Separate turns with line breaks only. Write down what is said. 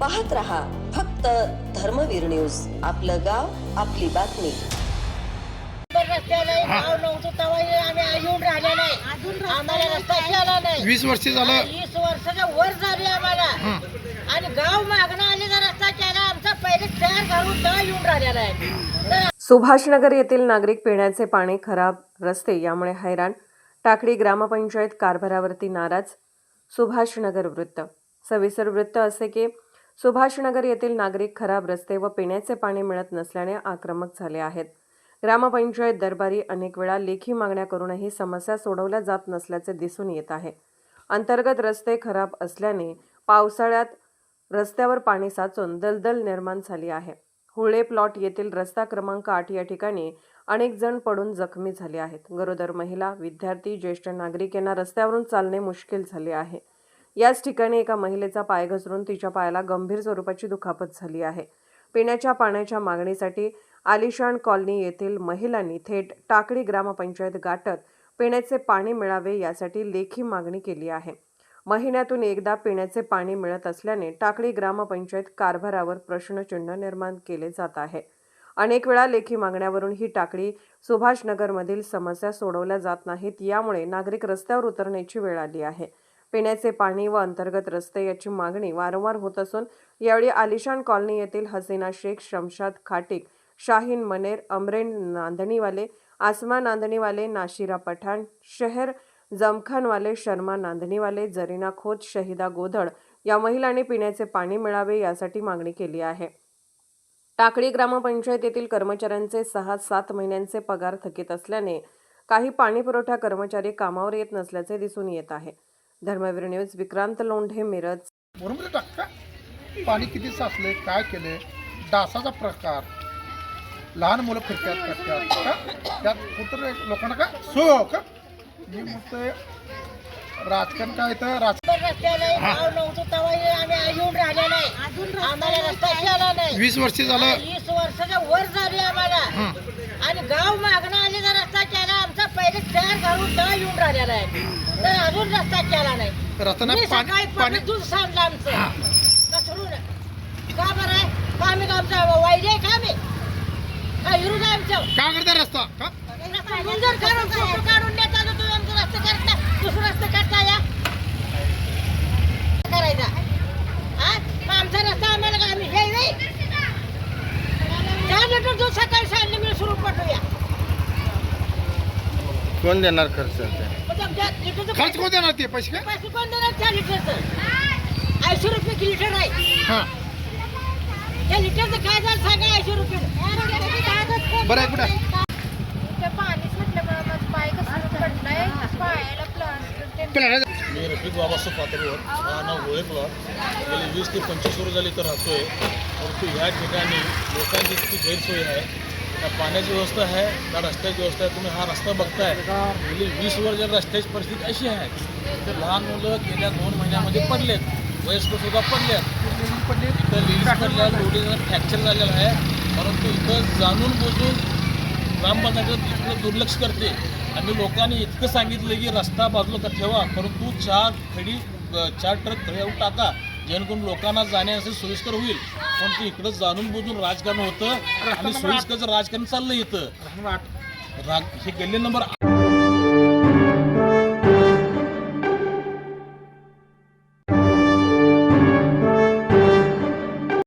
पाहत रहा फक्त धर्मवीर न्यूज. आपलं गाव आपली बातमी.
रस्त्या नाही गाव नव्हतं तेव्हा हे आम्ही येऊन राहिले नाही. आम्हाला रस्ता केला नाही.
वीस वर्ष झालं.
वीस वर्षाच्या वर झाली आम्हाला. आणि गाव मागणं आले तर रस्ता केला आमचा पहिले तयार घालून तेव्हा येऊन राहिलेला आहे
सुभाषनगर येथील नागरिक पिण्याचे पाणी खराब रस्ते यामुळे हैराण. टाकळी ग्रामपंचायत कारभारावरती नाराज. सुभाषनगर वृत्त. सविस्तर वृत्त असे की सुभाषनगर येथील नागरिक खराब रस्ते व पिण्याचे पाणी मिळत नसल्याने आक्रमक झाले आहेत. ग्रामपंचायत दरबारी अनेक वेळा लेखी मागण्या करूनही समस्या सोडवल्या जात नसल्याचे दिसून येत आहे. अंतर्गत रस्ते खराब असल्याने पावसाळ्यात रस्त्यावर पाणी साचून दलदल निर्माण झाली आहे. हुळे प्लॉट येथील रस्ता क्रमांक आठ या ठिकाणी अनेक जण पडून जखमी झाले आहेत. गरोदर महिला विद्यार्थी ज्येष्ठ नागरिक यांना रस्त्यावरून चालणे मुश्किल झाले आहे. याच ठिकाणी एका महिलेचा पाय घसरून तिच्या पायाला गंभीर स्वरूपाची दुखापत झाली आहे. पिण्याच्या पाण्याच्या मागणीसाठी आलिशान कॉलनी येथील महिलांनी थेट टाकळी ग्रामपंचायत गाठत पिण्याचे पाणी मिळावे यासाठी लेखी मागणी केली आहे. महिन्यातून एकदा पिण्याचे पाणी मिळत असल्याने टाकळी ग्रामपंचायत कारभारावर प्रश्नचिन्ह निर्माण केले जात आहे. अनेक वेळा लेखी मागण्यावरून ही टाकळी सुभाषनगरमधील समस्या सोडवल्या जात नाहीत यामुळे नागरिक रस्त्यावर उतरण्याची वेळ आली आहे. पिण्याचे पाणी व अंतर्गत रस्ते याची मागणी वारंवार होत असून यावेळी आलिशान कॉलनी येथील हसीना शेख शमशाद खाटिक शाहीन मनेर अमरेन नांदणीवाले आसमा नांदणीवाले नाशिरा पठाण शहर जमखानवाले शर्मा नांदणीवाले जरीना खोत शहिदा गोधड या महिलांनी पिण्याचे पाणी मिळावे यासाठी मागणी केली आहे. टाकळी ग्रामपंचायत येथील कर्मचाऱ्यांचे सहा सात महिन्यांचे पगार थकीत असल्याने काही पाणी पुरवठा कर्मचारी कामावर येत नसल्याचे दिसून येत आहे. धर्मवीर न्यूज विक्रांत लोंढे मिरज.
बरोबर टाका पाणी किती साचले काय केले डासाचा प्रकार. लहान मुलं फिरतात करतात. का त्यात कुठं लोकांना का? सो हो का? मी म्हणतोय राजकारण काय तर राज
रस्त्या नाही गाव नव्हतं तेव्हा हे आम्ही येऊन राहिले नाही. आम्हाला रस्ता केला नाही.
वीस वर्ष झालं.
वीस वर्षाच्या वर झाली आम्हाला. आणि गाव मागणं आले आमचा पहिले घालून येऊन राहिलेला आहे. तर अजून रस्ता केला नाही. मी
पाणी
सकाळी
पाणी
पाणी दूध सांडलं आमचं. का बरं आहे? का आम्ही आमचा वाईट आहे का आम्ही? का विरोध आहे आमचं?
काय करता रस्ता? का?
मंजूर करून फोटो काढून देता तर तुम्ही आमचं रस्ता करता दुसरं रस्ता करता या करायचा हा मग आमचा रस्ता आम्हाला का आम्ही हे नाही चार लिटर दूध सकाळी सांडलं मी सुरू पाठवूया
कोण देणार खर्च?
खर्च कोण देणार ते? पैसे काय?
पैसे कोण देणार चार लिटरचं? ऐंशी रुपये की लिटर आहे.
हां.
त्या लिटरचं काय झालं सांगा ऐंशी रुपये.
बरं आहे कुठं?
ते पाणी सुटल्यामुळे माझं पाय कसं पडलाय? पायाला प्लास्टर
पेला
मी रफिक बाबासाहेब पात्रवर हा नाव ओळखला. गेली वीस ते पंचवीस वर्ष झाली तर राहतोय. परंतु ह्या ठिकाणी लोकांची इतकी गैरसोय आहे. त्या पाण्याची व्यवस्था आहे त्या रस्त्याची व्यवस्था आहे. तुम्ही हा रस्ता बघताय. गेली वीस वर्ष रस्त्याची परिस्थिती अशी आहे. तर लहान मुलं गेल्या दोन महिन्यामध्ये पडलेत. वयस्कर सुद्धा पडलेत. इथं लिहिली पडल्या एवढी जण फ्रॅक्चर झालेलं आहे. परंतु इथं जाणून बुजून ग्रामपंचायत इकडे दुर्लक्ष करते. आणि लोकांनी इतकं सांगितलं की रस्ता बाजूला का ठेवा. परंतु चार खडी चार ट्रक खड्यावर टाका. जेणेकरून लोकांना जाण्यासाठी सोयीस्कर होईल. पण ते इकडं जाणून बुजून राजकारण होतं आणि सोयीस्करचं राजकारण चाललं इथं. हे गल्ली नंबर